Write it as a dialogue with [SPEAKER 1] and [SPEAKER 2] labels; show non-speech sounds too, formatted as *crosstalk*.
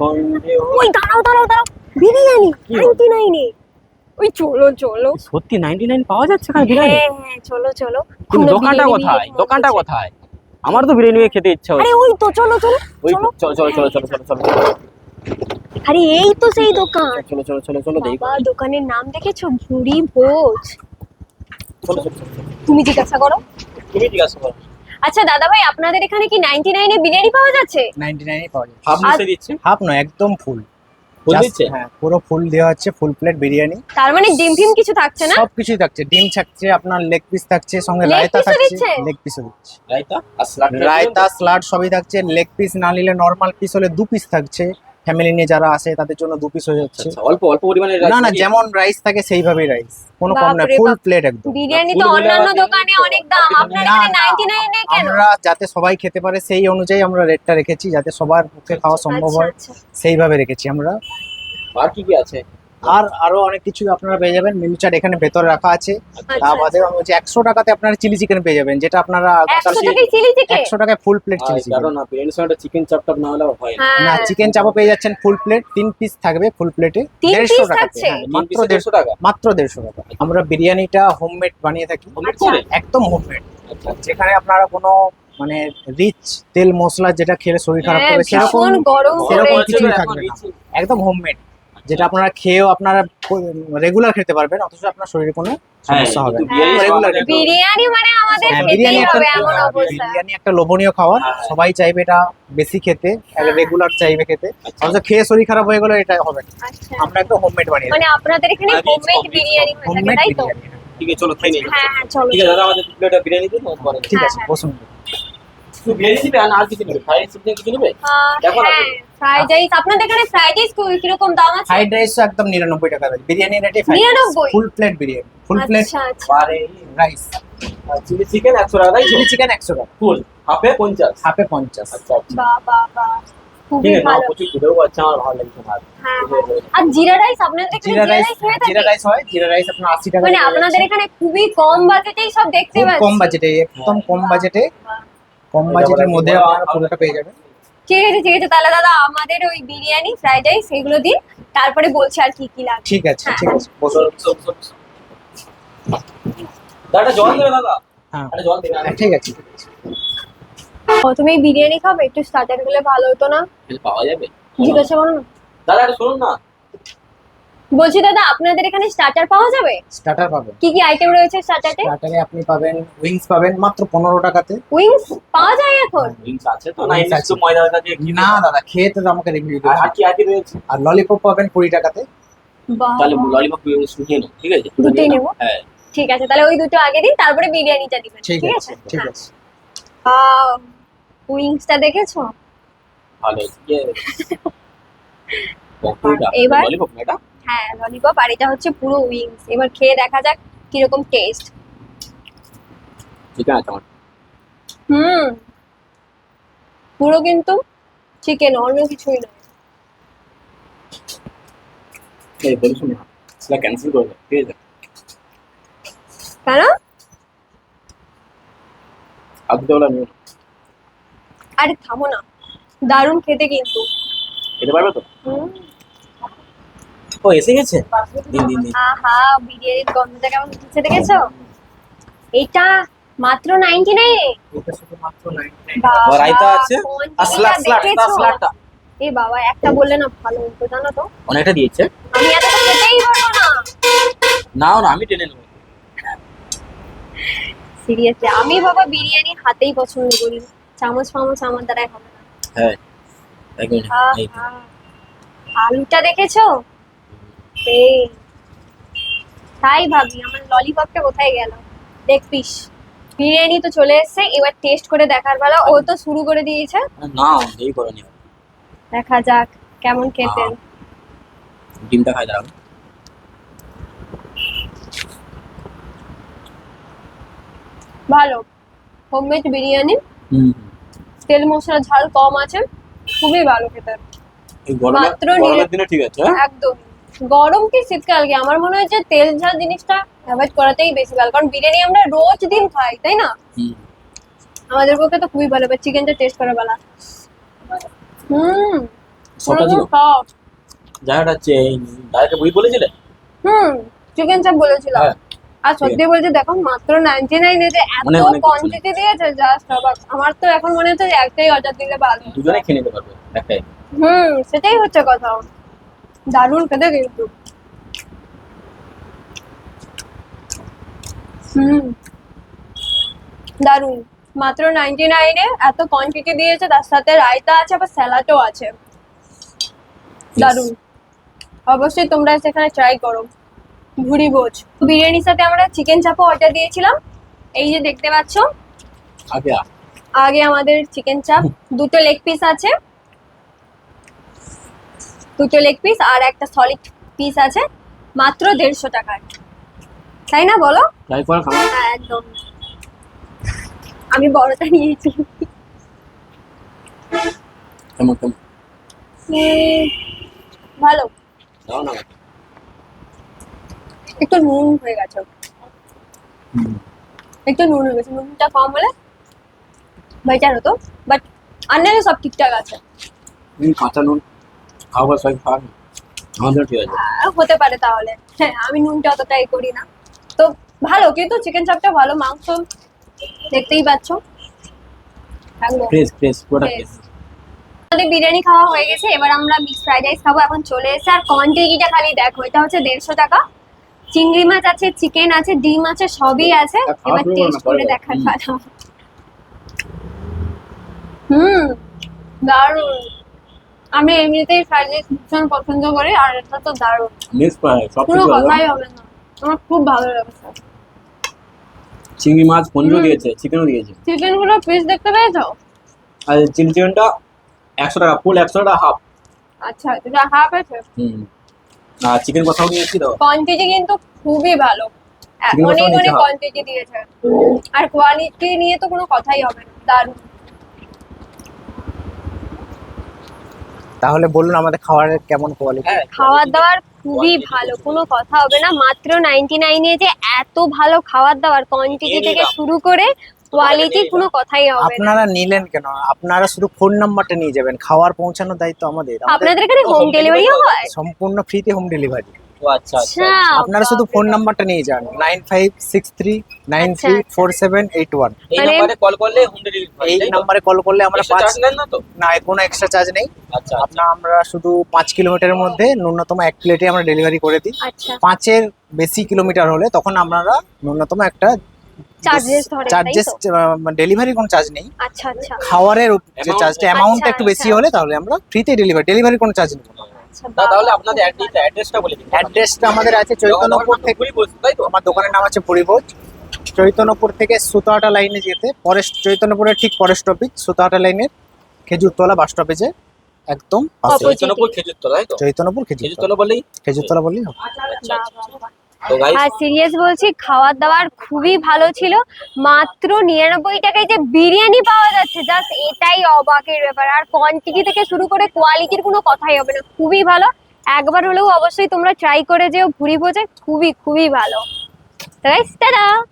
[SPEAKER 1] সন্দেহ
[SPEAKER 2] ওই দাঁড়াও দাঁড়াও দাঁড়াও বিরিয়ানি নাইনটি নাইনে ওই চলো চলো
[SPEAKER 1] সত্যি নাইনটি নাইন পাওয়া যাচ্ছে বিরিয়ানি
[SPEAKER 2] হ্যাঁ হ্যাঁ চলো চলো
[SPEAKER 1] কিন্তু দোকানটা কোথায় দোকানটা কোথায় আমার তো বিরিয়ানি খেতে ইচ্ছা
[SPEAKER 2] হচ্ছে। আরে ওই তো চলো চলো
[SPEAKER 1] ওই
[SPEAKER 2] চলো
[SPEAKER 1] চলো চলো চলো চলো চলো
[SPEAKER 2] আরে এই তো সেই দোকান
[SPEAKER 1] চলো চলো চলো চলো দেখি
[SPEAKER 2] বাবা দোকানের নাম দেখেছ ভুড়ি ভোজ। তুমি জিজ্ঞাসা করো
[SPEAKER 1] তুমি জিজ্ঞাসা করো
[SPEAKER 2] আচ্ছা দাদা ভাই আপনাদের এখানে কি 99 এ বিরিয়ানি পাওয়া যাচ্ছে?
[SPEAKER 3] নাইনটি নাইনে পাওয়া যায়
[SPEAKER 1] হাফ মুছে দিচ্ছে?
[SPEAKER 3] হাফ নয় একদম ফুল
[SPEAKER 1] ফুল দিচ্ছে?
[SPEAKER 3] হ্যাঁ পুরো ফুল দেওয়া হচ্ছে ফুল প্লেট বিরিয়ানি।
[SPEAKER 2] তার মানে ডিম ফিম কিছু থাকছে না?
[SPEAKER 3] সব কিছুই থাকছে ডিম থাকছে আপনার লেগ পিস থাকছে সঙ্গে রায়তা থাকছে। লেগ পিস দিচ্ছে।
[SPEAKER 1] রায়তা আর স্লাড
[SPEAKER 3] রায়তা স্লাড সবই থাকছে লেগ পিস না নিলে নরমাল পিস হলে দু পিস থাকছে। ফ্যামিলি নিয়ে যারা আসে তাদের জন্য দু পিস হয়ে যাচ্ছে।
[SPEAKER 1] আচ্ছা অল্প অল্প পরিমাণে
[SPEAKER 3] না না যেমন রাইস থাকে সেইভাবেই রাইস কোনো কম না ফুল প্লেট একদম।
[SPEAKER 2] বিরিয়ানি তো অন্যান্য দোকানে অনেক দাম।
[SPEAKER 1] না,
[SPEAKER 2] আপনার
[SPEAKER 3] না,
[SPEAKER 2] এখানে 99 এ কেন?
[SPEAKER 3] আমরা যাতে সবাই খেতে পারে সেই অনুযায়ী আমরা রেটটা রেখেছি যাতে সবার পক্ষে খাওয়া সম্ভব
[SPEAKER 2] আচ্ছা
[SPEAKER 3] হয়
[SPEAKER 2] আচ্ছা।
[SPEAKER 3] সেইভাবে রেখেছি আমরা।
[SPEAKER 1] আর কি কি আছে?
[SPEAKER 3] আর আরও অনেক কিছু আপনারা পেয়ে যাবেন। মেনু চার্ট এখানে ভেতরে রাখা আছে।
[SPEAKER 2] আচ্ছা,
[SPEAKER 3] তা বাদে হচ্ছে একশো টাকাতে আপনারা চিলি চিকেন পেয়ে যাবেন যেটা আপনারা
[SPEAKER 2] একশো টাকায় চিলি চিকেন?
[SPEAKER 3] একশো টাকায় ফুল প্লেট চিলি চিকেন।
[SPEAKER 1] কারণ না বিরিয়ানির সঙ্গে চিকেন চাপ টাপ না হলে হয় না।
[SPEAKER 2] হ্যাঁ।
[SPEAKER 3] চিকেন চাপও পেয়ে যাচ্ছেন ফুল প্লেট তিন পিস থাকবে ফুল প্লেটে দেড়শো টাকা মাত্র
[SPEAKER 1] এ
[SPEAKER 3] দেড়শো
[SPEAKER 1] টাকা?
[SPEAKER 3] মাত্র দেড়শো টাকা। আমরা বিরিয়ানিটা হোমমেড বানিয়ে থাকি।
[SPEAKER 2] আচ্ছা।
[SPEAKER 3] একদম হোমমেড
[SPEAKER 1] আচ্ছা
[SPEAKER 3] যেখানে আপনারা কোনো মানে রিচ তেল মশলা যেটা খেলে শরীর খারাপ
[SPEAKER 2] হ্যাঁ,
[SPEAKER 3] করবে সেরকম সেরকম
[SPEAKER 2] করে।
[SPEAKER 3] কিছুই থাকবে না। একদম হোমমেড যেটা আপনারা খেয়েও আপনারা রেগুলার খেতে পারবেন অথচ আপনার শরীরে কোনো সমস্যা হবে না।
[SPEAKER 1] বিরিয়ানি
[SPEAKER 2] হ্যাঁ, বিরিয়ানি মানে আমাদের
[SPEAKER 3] হ্যাঁ, বিরিয়ানি একটা
[SPEAKER 2] হবে এমন অবস্থা।
[SPEAKER 3] বিরিয়ানি একটা লোভনীয় খাবার
[SPEAKER 1] হ্যাঁ।
[SPEAKER 3] সবাই চাইবে এটা বেশি খেতে
[SPEAKER 2] হ্যাঁ।
[SPEAKER 3] রেগুলার চাইবে খেতে।
[SPEAKER 1] আচ্ছা।
[SPEAKER 3] অথচ খেয়ে শরীর খারাপ হয়ে গেলে এটা হবে না।
[SPEAKER 2] আচ্ছা।
[SPEAKER 3] আমরা একদম হোমমেড বানিয়ে
[SPEAKER 2] মানে আপনাদের এখানে হোমমেড বিরিয়ানি হয়ে থাকে তাই তো?
[SPEAKER 1] ঠিক আছে চলো খেয়ে নিই।
[SPEAKER 2] হ্যাঁ হ্যাঁ চলো
[SPEAKER 1] ঠিক আছে দাদা আমাদের প্লেটটা বিরিয়ানি দিন
[SPEAKER 3] ঠিক
[SPEAKER 2] হ্যাঁ,
[SPEAKER 3] আছে
[SPEAKER 2] হ্যাঁ।
[SPEAKER 3] বসুন।
[SPEAKER 1] শুধু বিরিয়ানি দিবে আর কিছু নেবে? ফ্রাইড চিকেন কিছু নেবে? দেখো না।
[SPEAKER 2] হ্যাঁ। ফ্রাইড রাইস আপনাদের এখানে ফ্রাইড রাইস কীরকম দাম আছে?
[SPEAKER 3] ফ্রাইড রাইস একদম নিরানব্বই টাকা দাম। বিরিয়ানি রেটে
[SPEAKER 2] 99?
[SPEAKER 3] Full plate biryani full plate
[SPEAKER 1] আরে
[SPEAKER 3] রাইস
[SPEAKER 1] চিলি চিকেন একশো টাকা তাই
[SPEAKER 3] চিলি চিকেন একশো টাকা।
[SPEAKER 1] ফুল হাফে পঞ্চাশ।
[SPEAKER 3] হাফে পঞ্চাশ।
[SPEAKER 1] আচ্ছা আচ্ছা।
[SPEAKER 2] বাহ বাহ বাহ। হ্যাঁ হ্যাঁ। আর জিরা রাইস আপনাদের
[SPEAKER 3] জিরা
[SPEAKER 2] জিরা
[SPEAKER 3] রাইস জিরা রাইস হয়। জিরা রাইস আপনার আশি টাকা
[SPEAKER 2] মানে আপনাদের এখানে খুবই কম বাজেটেই সব দেখতে পাচ্ছি
[SPEAKER 3] কম বাজেটে একদম কম বাজেটে কম বাজেটের মধ্যে
[SPEAKER 1] কি
[SPEAKER 3] আপনারা পুরোটা পেয়ে যাবেন।
[SPEAKER 2] ঠিক আছে ঠিক আছে তাহলে দাদা আমাদের ওই বিরিয়ানি ফ্রাইড রাইস এগুলো দিন তারপরে বলছি আর কি কি লাগবে।
[SPEAKER 3] ঠিক আছে
[SPEAKER 2] হ্যাঁ।
[SPEAKER 3] ঠিক আছে
[SPEAKER 1] দাদা জল দেবে দাদা?
[SPEAKER 3] হ্যাঁ।
[SPEAKER 1] জল দেবে
[SPEAKER 3] হ্যাঁ, ঠিক আছে
[SPEAKER 2] প্রথমেই বিরিয়ানি খাবে একটু স্টার্টারগুলো ভালো হতো না?
[SPEAKER 1] পাওয়া যাবে।
[SPEAKER 2] জিজ্ঞাসা করো না।
[SPEAKER 1] দাদা শুনুন না।
[SPEAKER 2] বলছি দাদা আপনাদের এখানে স্টার্টার পাওয়া যাবে?
[SPEAKER 3] স্টার্টার পাবেন।
[SPEAKER 2] কি কি আইটেম রয়েছে স্টার্টারে
[SPEAKER 3] স্টার্টারে আপনি পাবেন উইংস পাবেন মাত্র পনেরো টাকাতে।
[SPEAKER 2] উইংস পাওয়া যায় এখন?
[SPEAKER 1] ড্রিঙ্কস আছে তো না এমনি
[SPEAKER 3] আছে।
[SPEAKER 1] ময়দা দিয়ে কি
[SPEAKER 3] না দাদা খেয়ে তো আমাকে রিভিউ
[SPEAKER 1] আর আর কি আছে রয়েছে?
[SPEAKER 3] আর ললিপপ পাবেন কুড়ি টাকাতে।
[SPEAKER 2] বাহ,
[SPEAKER 1] তাহলে। ললিপপ শুকিয়ে নাও ঠিক আছে?
[SPEAKER 2] দুটোই নেব?
[SPEAKER 1] হ্যাঁ।
[SPEAKER 2] ঠিক আছে তাহলে ওই দুটো আগে দিন তারপরে বিরিয়ানিটা দিবেন
[SPEAKER 3] ঠিক আছে ঠিক
[SPEAKER 2] হ্যাঁ।
[SPEAKER 3] আছে।
[SPEAKER 2] উইংসটা দেখেছ?
[SPEAKER 1] ভালো ইয়ে। *laughs*
[SPEAKER 2] এবার?
[SPEAKER 1] ললিপপ না এটা
[SPEAKER 2] হ্যাঁ ললিপপ আর এটা হচ্ছে পুরো উইংস এবার খেয়ে দেখা যাক কীরকম টেস্ট
[SPEAKER 1] চিকেন আছে
[SPEAKER 2] হুম। পুরো কিন্তু চিকেন অন্য কিছুই নয়।
[SPEAKER 1] এই বলি শুনুন সেটা ক্যান্সেল করে ঠিক আছে?
[SPEAKER 2] কেন?
[SPEAKER 1] নিও না।
[SPEAKER 2] আরে থামো না। দারুণ খেতে কিন্তু।
[SPEAKER 1] খেতে পারবে তো?
[SPEAKER 2] হুম।
[SPEAKER 1] ও এসে গেছে? দিন দিন দিন।
[SPEAKER 2] আহা বিরিয়ানির গন্ধটা কেমন উঠেছে দেখেছ? এটা মাত্র নাইনটি নাইনে
[SPEAKER 3] এটা শুধু মাত্র 99
[SPEAKER 1] আর রায়তা আছে? আর স্লাড স্লাড
[SPEAKER 2] এ বাবা একটা বললে না ভালো হতো জানো তো।
[SPEAKER 1] অনেকটা দিয়েছে।
[SPEAKER 2] আমি এত তো খেতেই পারব না।
[SPEAKER 1] নাও না আমি টেনে নেব।
[SPEAKER 2] সিরিয়াসলি আমি বাবা বিরিয়ানি হাতেই পছন্দ করি। চামচ ফামচ আমার দ্বারাই হবে না।
[SPEAKER 1] হ্যাঁ
[SPEAKER 2] আলুটা দেখেছ? সেই তাই ভাবি আমার ললিপপটা কোথায় গেল? লেগ পিস বিরিয়ানি তো চলে এসেছে এবার টেস্ট করে দেখার বেলা ও তো শুরু করে দিয়েছে।
[SPEAKER 1] নাও এই করে নিও
[SPEAKER 2] দেখা যাক কেমন খেতে।
[SPEAKER 1] ডিমটা খাই দাঁড়াও।
[SPEAKER 2] ভালো। হোমমেড বিরিয়ানি। তেল মশলা ঝাল কম আছে খুবই ভালো খেতে। মাত্র
[SPEAKER 1] দিনে ঠিক আছে হ্যাঁ?
[SPEAKER 2] একদম গরম কি শীতকাল কি আমার মনে হয় যে তেল ঝাল জিনিসটা অ্যাভয়েড করাতেই বেশি ভালো। কারণ বিরিয়ানি আমরা রোজ দিন খাই তাই না? আমাদের পক্ষে তো খুবই ভালো চিকেনটা টেস্ট করে বেলা হুম।
[SPEAKER 1] জায়গাটা বই বলেছিলে?
[SPEAKER 2] হুম চিকেন চাপ বলেছিলাম
[SPEAKER 1] হ্যাঁ।
[SPEAKER 2] আর সত্যি বলতে দেখো মাত্র নাইনটি নাইনে যে এত কোয়ান্টিটি দিয়েছে জাস্ট অবাক আমার তো এখন মনে হচ্ছে একটাই অর্ডার দিলে ভালো।
[SPEAKER 1] দুজনে খেয়ে নিতে পারবে একটাই।
[SPEAKER 2] হুম সেটাই হচ্ছে কথা। দারুণ খেতে কিন্তু। হুম। দারুণ। মাত্র নাইনটি নাইনে এত কোয়ান্টিটি দিয়েছে তার সাথে রায়তা আছে আবার স্যালাডও আছে। দারুণ। অবশ্যই তোমরা সেখানে ট্রাই করো। ভুড়ি ভোজ। বিরিয়ানির সাথে আমরা চিকেন চাপও অর্ডার দিয়েছিলাম। এই যে দেখতে পাচ্ছ।
[SPEAKER 1] আগে
[SPEAKER 2] আগে আমাদের চিকেন চাপ। দুটো লেগ পিস আছে। দুটো লেগ পিস আর একটা সলিড পিস আছে মাত্র দেড়শো টাকায় তাই না বলো? হ্যাঁ একদম। আমি বড়টা নিয়েছি। ভালো। একটু নুন হয়ে গেছে। একটু নুন হয়ে গেছে। নুনটা কম হলে বেটার হতো। বাট অন্যান্য সব ঠিকঠাক আছে।
[SPEAKER 1] কাঁচা নুন। খাবার সবাই খাওয়ান আমাদের ঠিক আছে।
[SPEAKER 2] হতে পারে তাহলে। হ্যাঁ আমি নুনটা অতটা এ করি না। তো ভালো কিন্তু চিকেন চাপটা ভালো মাংস দেখতেই পাচ্ছ।
[SPEAKER 1] ফ্রেশ ফ্রেশ পুরোটা
[SPEAKER 2] আমাদের বিরিয়ানি খাওয়া হয়ে গেছে এবার আমরা মিক্স ফ্রাইড রাইস খাব। এখন চলে এসেছে আর কোয়ান্টিটিটা খালি দেখো এটা হচ্ছে দেড়শো টাকা। চিংড়ি মাছ আছে চিকেন আছে ডিম আছে সবই আছে। এবার টেস্ট করে দেখার
[SPEAKER 1] হুম
[SPEAKER 2] দারুণ। আমি এমনিতেই ফ্রাইড রাইস ভীষণ পছন্দ করি আর এটা তো দারুণ।
[SPEAKER 1] মিস ফ্রাই সব কিছু
[SPEAKER 2] কথাই হবে না। আমার খুব ভালো লেগেছে
[SPEAKER 1] চিংড়ি মাছ পনিরও। দিয়েছে চিকেনও দিয়েছে।
[SPEAKER 2] চিকেনগুলো পিস দেখতে পেয়েছ?
[SPEAKER 1] আর চিলি চিকেনটা একশো টাকা ফুল একশো টাকা হাফ
[SPEAKER 2] আচ্ছা এটা হাফ আছে?
[SPEAKER 1] হুম। আর চিকেন কথাও নিয়েছি তো?
[SPEAKER 2] কোয়ান্টিটি কিন্তু খুবই ভালো। অনেক অনেক কোয়ান্টিটি দিয়েছে। আর কোয়ালিটি নিয়ে তো কোনো কথাই হবে না দারুণ।
[SPEAKER 3] তাহলে বলুন আমাদের খাবারের কেমন কোয়ালিটি
[SPEAKER 1] খাওয়া
[SPEAKER 2] দাওয়ার দাবার খুবই ভালো কোনো কথা হবে না। মাত্র নাইনটি নাইনে যে এত ভালো খাবার দাবার কোয়ান্টিটি থেকে শুরু করে কোয়ালিটি কোনো কথাই হবে
[SPEAKER 3] আপনারা নিলেন কেন? আপনারা শুধু ফোন নাম্বারটা নিয়ে যাবেন। খাওয়ার পৌঁছানোর দায়িত্ব আমাদের।
[SPEAKER 2] আপনাদের এখানে হোম
[SPEAKER 1] ডেলিভারি
[SPEAKER 2] ডেলিভারিও হয়?
[SPEAKER 3] সম্পূর্ণ ফ্রিতে হোম ডেলিভারি
[SPEAKER 1] ও আচ্ছা আচ্ছা
[SPEAKER 2] আচ্ছা
[SPEAKER 3] আপনারা শুধু ফোন নাম্বারটা নিয়ে যান nine five six three nine three
[SPEAKER 2] আচ্ছা,
[SPEAKER 3] ফোর সেভেন এইট ওয়ান।
[SPEAKER 1] এই নাম্বারে কল করলে হোম ডেলিভারি
[SPEAKER 3] এই নাম্বারে কল করলে আমরা পাঁচ
[SPEAKER 1] না তো?
[SPEAKER 3] না কোনো এক্সট্রা চার্জ নেই।
[SPEAKER 1] আচ্ছা
[SPEAKER 3] আপনার আমরা শুধু পাঁচ কিলোমিটারের মধ্যে ন্যূনতম এক প্লেটে আমরা ডেলিভারি করে দিই।
[SPEAKER 2] আচ্ছা।
[SPEAKER 3] পাঁচের বেশি কিলোমিটার হলে তখন আপনারা ন্যূনতম একটা
[SPEAKER 2] চার্জেস ধরে
[SPEAKER 3] চার্জেস ডেলিভারি কোনো চার্জ নেই।
[SPEAKER 2] আচ্ছা আচ্ছা।
[SPEAKER 3] খাওয়ারের যে চার্জটা অ্যামাউন্টটা একটু বেশি। হলে তাহলে আমরা ফ্রিতে ডেলিভারি ডেলিভারি কোনো চার্জ নেই।
[SPEAKER 1] তাহলে আপনাদের অ্যাড্রেসটা বলে দিন।
[SPEAKER 3] অ্যাড্রেসটা আমাদের আছে চৈতন্যপুর থেকে
[SPEAKER 1] পুরি তাই তো।
[SPEAKER 3] আমার দোকানের নাম আছে চৈতন্যপুর থেকে সুতাহাটা লাইনে যেতে ফরেস্ট চৈতন্যপুরের ঠিক ফরেস্ট স্টপেজ সুতাহাটা লাইনের খেজুরতলা বাস স্টপেজে একদম.
[SPEAKER 1] চৈতন্যপুর খেজুরতলা বলি
[SPEAKER 3] চৈতন্যপুর খেজুরতলা।
[SPEAKER 1] খেজুরতলা বলেই
[SPEAKER 3] খেজুরতলা বললেই
[SPEAKER 2] আর সিরিয়াস বলছি, খাওয়ার দাওয়ার খুবই ভালো ছিল। মাত্র নিরানব্বই টাকায় যে বিরিয়ানি পাওয়া যাচ্ছে জাস্ট এটাই অবাকের ব্যাপার। আর কোয়ান্টিটি থেকে শুরু করে কোয়ালিটির কোনো কথাই হবে না। খুবই ভালো। একবার হলেও অবশ্যই তোমরা ট্রাই করে যেও ভুড়ি ভোজে। খুবই খুবই ভালো। তাই ta-da!